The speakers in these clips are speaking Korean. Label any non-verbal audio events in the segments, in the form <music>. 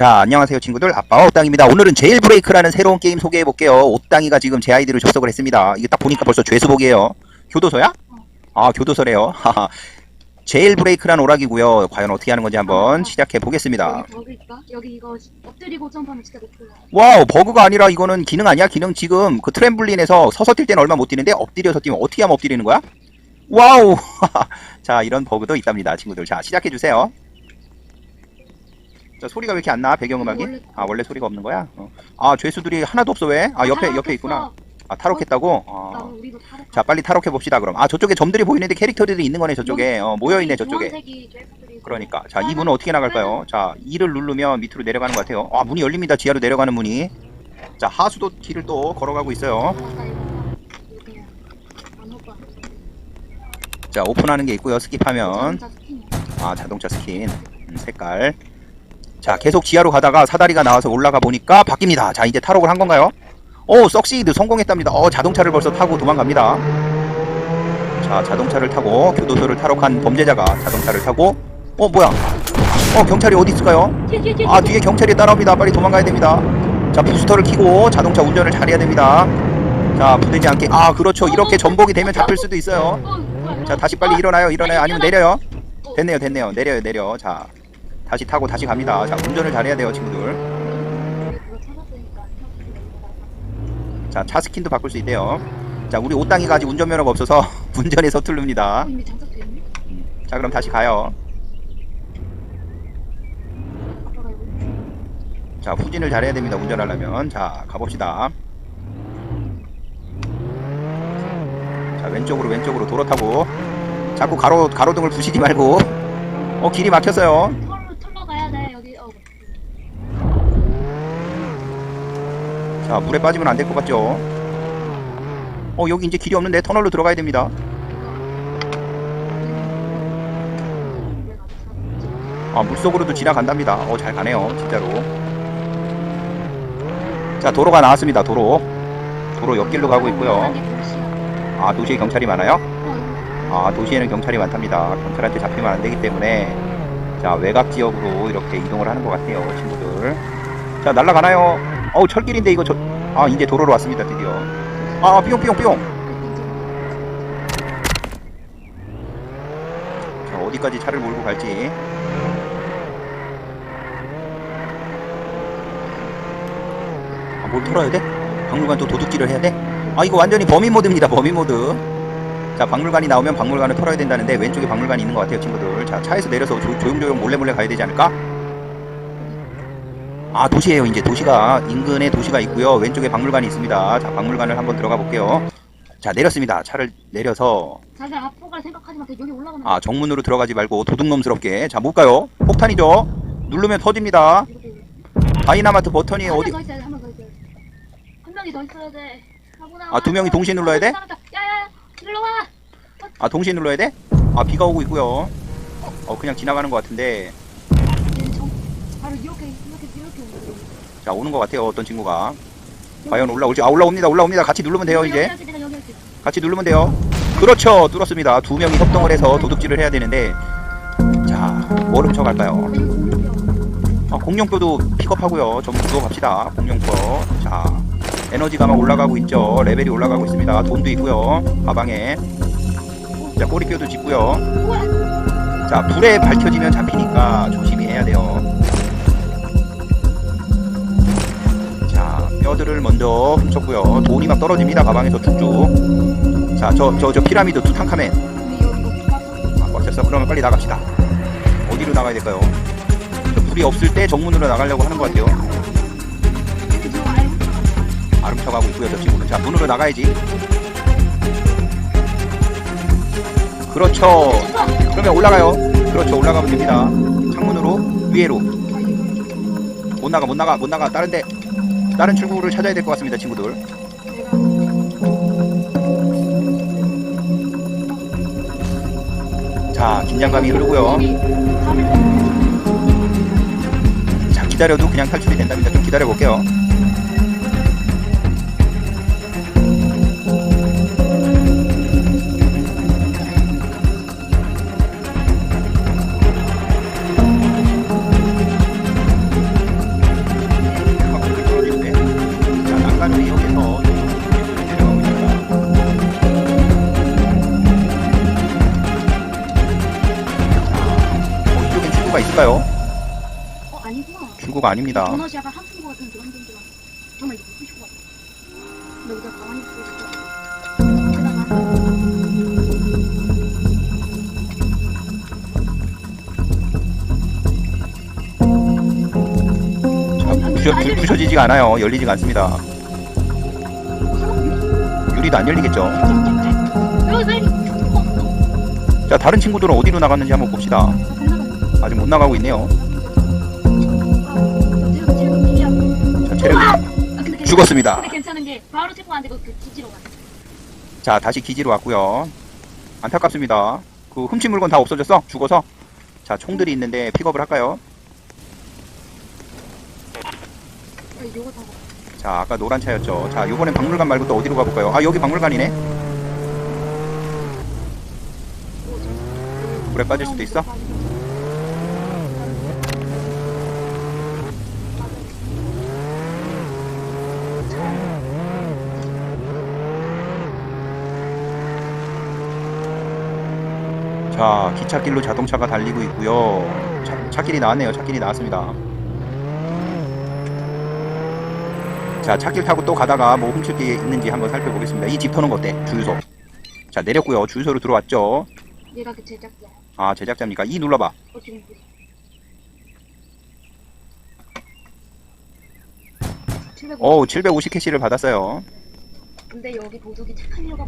자, 안녕하세요 친구들. 아빠와 옷당입니다. 오늘은 제일 브레이크라는 새로운 게임 소개해 볼게요. 옷당이가 지금 제 아이디를 접속을 했습니다. 이게 딱 보니까 벌써 죄수복이에요. 교도소야? 아, 교도소래요. 하하. 제일 브레이크라는 오락이고요. 과연 어떻게 하는 건지 한번 시작해 보겠습니다. 여기 버그 있다? 여기 이거 엎드리고 점프하면 진짜 높아요. 와우, 버그가 아니라 이거는 기능 아니야? 기능 지금 그 트램블린에서 서서 뛸 때는 얼마 못 뛰는데 엎드려서 뛰면 어떻게 하면 엎드리는 거야? 와우! <laughs> 자, 이런 버그도 있답니다, 친구들. 자, 시작해 주세요. 자, 소리가 왜 이렇게 안 나? 배경음악이? 원래- 아, 원래 소리가 없는 거야? 어. 아, 죄수들이 하나도 없어 왜? 아, 옆에 옆에 있구나. 아, 탈옥했다고? 나 아. 우리도 타로. 자, 빨리 탈옥해 봅시다, 그럼. 아, 저쪽에 점들이 보이는데 캐릭터들이 있는 거네, 저쪽에. 어, 모여 있네, 저쪽에. 그러니까 자 이 문은 어떻게 나갈까요? 자 2를 누르면 밑으로 내려가는 것 같아요. 아 문이 열립니다. 지하로 내려가는 문이. 자 하수도 길을 또 걸어가고 있어요. 안 오빠. 자 오픈하는 게 있고요. 스킵하면. 아 자동차 스킨 음, 색깔. 자 계속 지하로 가다가 사다리가 나와서 올라가 보니까 바뀝니다. 자 이제 탈옥을 한 건가요? 오 석시드 성공했답니다. 어 자동차를 벌써 타고 도망갑니다. 자 자동차를 타고 교도소를 탈옥한 범죄자가 자동차를 타고 어 뭐야? 어 경찰이 어디 있을까요? 아 뒤에 경찰이 따라옵니다 빨리 도망가야 됩니다 자 부스터를 키고 자동차 운전을 잘해야 됩니다 자 부대지 않게 아 그렇죠 이렇게 전복이 되면 잡힐 수도 있어요 자. 다시 빨리 일어나요 일어나요 아니면 내려요 어, 됐네요 됐네요 내려요 내려 자 다시 타고 다시 갑니다. 자 운전을 잘해야 돼요 친구들. 자 차 스킨도 바꿀 수 있대요. 자 우리 옷당이가 아직 운전면허가 없어서 <laughs> 운전에 서툴릅니다. 자 그럼 다시 가요. 자 후진을 잘해야 됩니다 운전하려면. 자 가봅시다. 자 왼쪽으로 왼쪽으로 도로 타고. 자꾸 가로 가로등을 부시지 말고. 어 길이 막혔어요 털로 털러 가야 돼 여기. 어. 자 물에 빠지면 안 될 것 같죠? 어 여기 이제 길이 없는데 터널로 들어가야 됩니다. 아 물속으로도 지나간답니다. 어 잘 가네요 진짜로. 자 도로가 나왔습니다 도로. 도로 옆길로 가고 있고요. 아 도시에 경찰이 많아요? 아 도시에는 경찰이 많답니다. 경찰한테 잡히면 안 되기 때문에. 자 외곽 지역으로 이렇게 이동을 하는 것 같아요 친구들. 자 날라가나요 어우 철길인데 이거 저 아 이제 도로로 왔습니다 드디어 아 뿅뿅뿅 자 어디까지 차를 몰고 갈지 아, 뭘 털어야 돼? 박물관 또 도둑질을 해야 돼? 아 이거 완전히 범인 모드입니다 범인 모드 자 박물관이 나오면 박물관을 털어야 된다는데 왼쪽에 박물관이 있는 것 같아요 친구들 자 차에서 내려서 조, 조용조용 몰래몰래 가야 되지 않을까? 아 도시에요 이제 도시가 인근에 도시가 있고요 왼쪽에 박물관이 있습니다 자 박물관을 한번 들어가 볼게요 자 내렸습니다 차를 내려서 자기 앞으로 생각하지 마. 여기 올라가면. 아 정문으로 들어가지 말고 도둑놈스럽게 자 못 가요 폭탄이죠 누르면 터집니다 다이나마트 버튼이 어디. 한 명이 더 있어야 돼. 아, 두 명이 동시에 눌러야 돼? 야야야, 일로 와. 아 동시에 눌러야 돼? 아 비가 오고 있고요 어 그냥 지나가는 것 같은데 얘는 정- 바로 이렇게 이렇게 이렇게 오는 거야. 자 오는 것 같아요 어떤 친구가. 과연 올라올지. 아 올라옵니다 올라옵니다. 같이 누르면 돼요 이제. 같이 누르면 돼요. 그렇죠. 뚫었습니다. 두 명이 협동을 해서 도둑질을 해야 되는데. 자 여기 공룡이야. 아, 공룡뼈도 픽업하고요. 좀 주워 갑시다. 공룡뼈 자 에너지가 막 올라가고 있죠. 레벨이 올라가고 있습니다. 돈도 있고요. 가방에. 자 꼬리뼈도 짚고요. 자 불에 밝혀지면 잡히니까 조심히 해야 돼요 뼈들을 먼저 훔쳤고요. 돈이 막 떨어집니다. 가방에서 쭉쭉. 자 저 저 저 피라미드 투탕카멘. 아 꽉 찼어. 그러면 빨리 나갑시다. 어디로 나가야 될까요? 저 불이 없을 때 정문으로 나가려고 하는 것 같아요. 저. 아 훔쳐가고 있고요 저 친구는 자 문으로 나가야지. 그렇죠. 그러면 올라가요. 그렇죠. 올라가면 됩니다. 창문으로 위에로. 못 나가 못 나가 못 나가. 다른데 다른 출구를 찾아야 될 것 같습니다 친구들. 자 긴장감이 흐르고요. 자 기다려도 그냥 탈출이 된답니다. 좀 기다려 볼게요 주 주가, 있을까요? 어, 아니구나. 출구가 아닙니다. 도넛이야가 한푼 거든 그런 분들은 정말 예쁜 친구가 있어. 가만히 있을 수 있어. 부셔, 부셔지지가 않아요. 열리지가 않습니다. 유리도 안 열리겠죠. 자, 다른 친구들은 어디로 나갔는지 한번 봅시다. 아직 못 나가고 있네요. 아. 자, 아, 괜찮- 죽었습니다. 자, 다시 기지로 왔고요. 안타깝습니다. 그 훔친 물건 다 없어졌어? 죽어서? 자, 총들이 있는데 픽업을 할까요? 어, 요거 다. 자, 아까 노란 차였죠. 자, 요번엔 박물관 말고 또 어디로 가볼까요? 아, 여기 박물관이네? 물에 빠질 수도 있어? 자, 기찻길로 자동차가 달리고 있고요. 차, 차길이 나왔네요. 차길이 나왔습니다. 자, 차길 타고 또 가다가 뭐 훔칠 게 있는지 한번 살펴보겠습니다. 이 집 터는 거 어때? 주유소. 자, 내렸고요. 주유소로 들어왔죠. 얘가 그 제작자야. 아, 제작자입니까? 이 눌러봐. 어 지금 보자. 750. 오, 750 캐시를 받았어요. 근데 여기 도둑이 착한 이유가?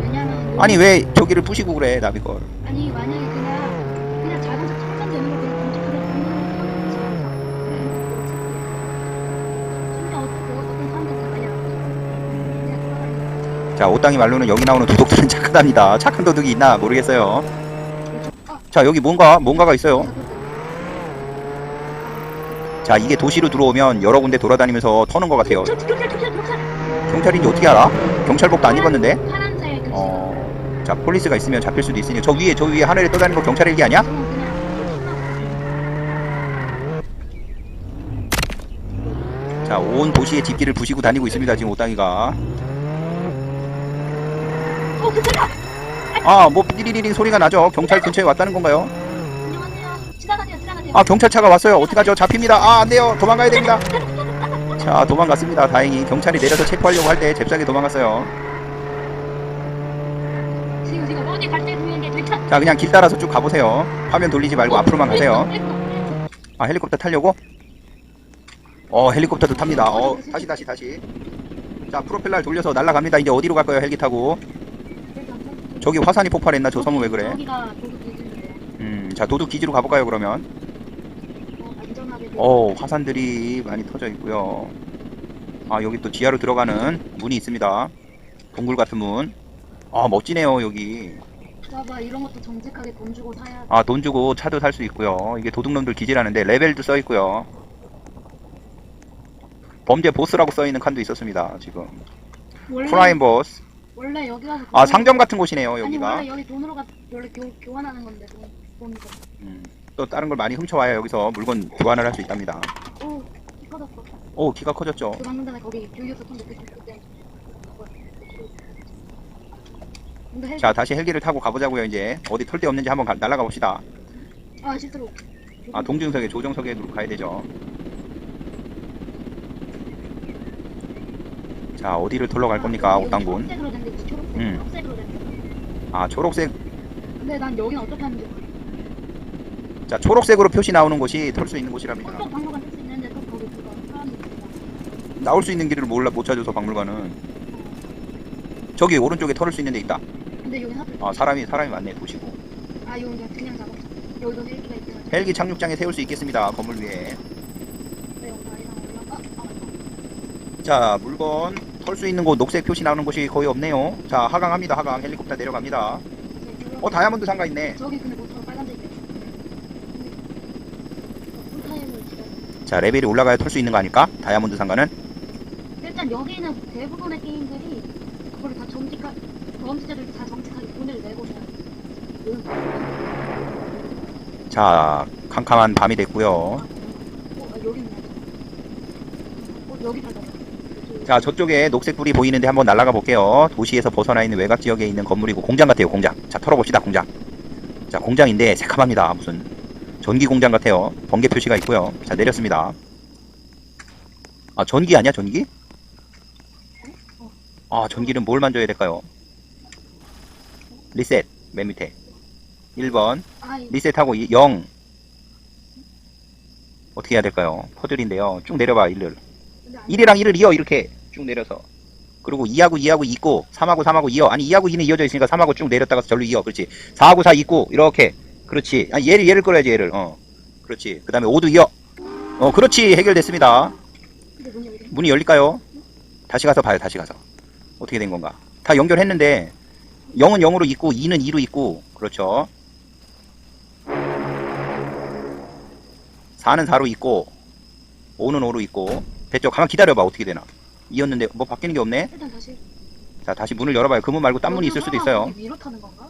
왜냐면 아니, 왜 저기를 부시고 그래, 나비걸. 아니 만약에 그냥 그냥 자동차 탐 자, 오땅이 말로는 여기 나오는 도둑들은 착하답니다. 착한 도둑이 있나 모르겠어요. 자, 여기 뭔가, 뭔가가 있어요. 자, 이게 도시로 들어오면 여러 군데 돌아다니면서 터는 것 같아요. 경찰. 경찰인지 어떻게 알아? 경찰복도 안 입었는데? 파란색 그 어, 자, 폴리스가 있으면 잡힐 수도 있으니 저 위에, 저 위에 하늘에 떠다니는 거 경찰 일기 아니야? 자, 온 도시의 집기를 부시고 다니고 있습니다. 지금 오땅이가. 어. 아, 뭐 띠리리링 소리가 나죠? 경찰 근처에 왔다는 건가요? 안녕하세요. 지나가세요 지나가세요. 아, 경찰차가 왔어요. 어떡하죠? 잡힙니다. 아, 안 돼요. 도망가야 됩니다. <laughs> 자, 도망갔습니다. 다행히 경찰이 내려서 체포하려고 할 때 잽싸게 도망갔어요. 지금 지금 어디 갈때 보이는 게 경찰. 자, 그냥 길 따라서 쭉 가보세요. 화면 돌리지 말고 앞으로만 가세요. 아, 헬리콥터 타려고? 어, 헬리콥터도 탑니다. 어, 다시, 다시, 다시. 자, 프로펠러 돌려서 날아갑니다. 이제 어디로 갈 거예요, 헬기 타고? 저기 화산이 폭발했나? 저 섬은 왜 그래? 여기가 도둑 기준이에요. 음, 자, 도둑 기지로 가볼까요, 그러면? 어, 안전하게. 어, 화산들이 많이 터져 있고요. 아, 여기 또 지하로 들어가는 문이 있습니다. 동굴 같은 문. 아, 멋지네요, 여기. 봐봐 이런 것도 정직하게 돈 주고 사야. 돼. 아, 돈 주고 차도 살 수 있고요. 이게 도둑놈들 기지라는데 레벨도 써 있고요. 범죄 보스라고 써 있는 칸도 있었습니다. 지금 원래 프라임 보스. 원래 여기 와서. 아, 상점 같은 곳이네요, 아니 여기가. 원래 여기 돈으로 가 원래 교, 교환하는 건데 돈 돈으로. 음, 또 다른 걸 많이 훔쳐와야 여기서 물건 교환을 할 수 있답니다. 오 커졌어. 오, 키가 커졌죠. 그 방금 전에 거기 교육에서 통 느꼈을 때. 근데 헬. 자, 다시 헬기를 타고 가보자고요, 이제. 어디 털데 없는지 한번 가- 날아가 봅시다. 아 실제로. 아, 동중석에, 조정석에로 가야 되죠. 자, 어디를 털러 갈 겁니까, 옥당군? 초록색. 음. 아, 초록색. 근데 난 여기는 어떻게 하는지. 자, 초록색으로 표시 나오는 곳이 털 수 있는 곳이랍니다. 또 박물관 쓸수 있는데 또 거기 그거 사람들 있다. 나올 수 있는 길을 몰라 못 찾아서 박물관은. 저기 오른쪽에 털을 수 있는 데 있다. 근데 여기 하필. 아, 사람이, 사람이 많네, 보시고. 아 여기 그냥 그냥 잡았어. 여기도 헬기가 있잖아. 헬기 착륙장에 세울 수 있겠습니다, 건물 위에. 네, 여기 아이랑 올라가. 아 맞다. 자, 물건 털 수 있는 곳, 녹색 표시 나오는 곳이 거의 없네요. 자, 하강합니다, 하강. 헬리콥터 내려갑니다. 네, 어, 다이아몬드 상가 있네. 저기 근데 모터가 빨간색 있어. 풀타임을 기다려. 자, 레벨이 올라가야 털 수 있는 거 아닐까? 다이아몬드 상가는? 일단 여기는 대부분의 게임들이 그걸 다 정직하 경험자들 다 정직하게 돈을 내고 자, 캄캄한 밤이 됐고요. 어, 아, 여기 있네. 어, 여기 달라. 자, 저쪽에 녹색 불이 보이는데 한번 날아가 볼게요. 도시에서 벗어나 있는 외곽 지역에 있는 건물이고 공장 같아요, 공장. 자, 털어봅시다, 공장. 자, 공장인데 새카맣니다. 무슨 전기 공장 같아요. 번개 표시가 있고요. 자, 내렸습니다. 아, 전기 아니야, 전기? 아, 전기는 뭘 만져야 될까요? 리셋, 맨 밑에. 1번. 아, 이- 리셋하고 0. 어떻게 해야 될까요? 퍼즐인데요. 쭉 내려봐, 1을. 근데 안 1이랑 1을 이어, 이렇게. 쭉 내려서. 그리고 2하고 2하고 2 있고, 3하고 3하고 이어. 아니, 2하고 2는 이어져 있으니까 3하고 쭉 내렸다가 절로 이어. 그렇지. 4하고 4 있고, 이렇게. 그렇지. 아니, 얘를, 얘를 끌어야지, 얘를. 어. 그렇지. 그 다음에 5도 이어. 어, 그렇지. 해결됐습니다. 문이 열릴까요? 다시 가서 봐요, 다시 가서. 어떻게 된 건가? 다 연결했는데, 0은 0으로 있고, 2는 2로 있고, 그렇죠. 4는 4로 있고, 5는 5로 있고, 됐죠? 가만 기다려봐, 어떻게 되나. 이었는데, 뭐 바뀌는 게 없네? 일단 다시. 자, 다시 문을 열어봐요. 그 문 말고 딴 문이 있을 수도 있어요. 여기 위로 타는 건가?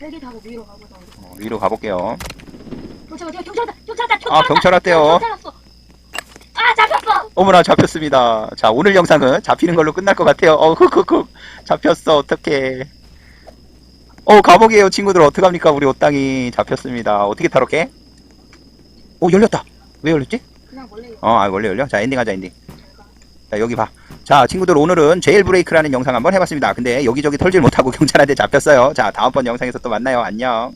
헬기 타고 위로 가보자. 우리. 어, 위로 가볼게요. 경찰 어디야? 경찰 왔다! 경찰 왔다! 경찰 아, 경찰 왔대요. 경찰 왔어! 아, 잡혔어! 어머나, 잡혔습니다. 자, 오늘 영상은 잡히는 걸로 끝날 것 같아요. 어, 흑흑흑. 잡혔어, 어떡해. 어, 감옥이에요, 친구들. 어떡합니까? 우리 옷땅이 잡혔습니다. 어떻게 탈옥해? 오, 열렸다. 왜 열렸지? 어, 아, 원래 열려? 자, 엔딩 하자, 엔딩. 자, 여기 봐. 자, 친구들, 오늘은 제일 브레이크라는 영상 한번 해봤습니다. 근데 여기저기 털질 못하고 <laughs> 경찰한테 잡혔어요. 자, 다음번 영상에서 또 만나요. 안녕.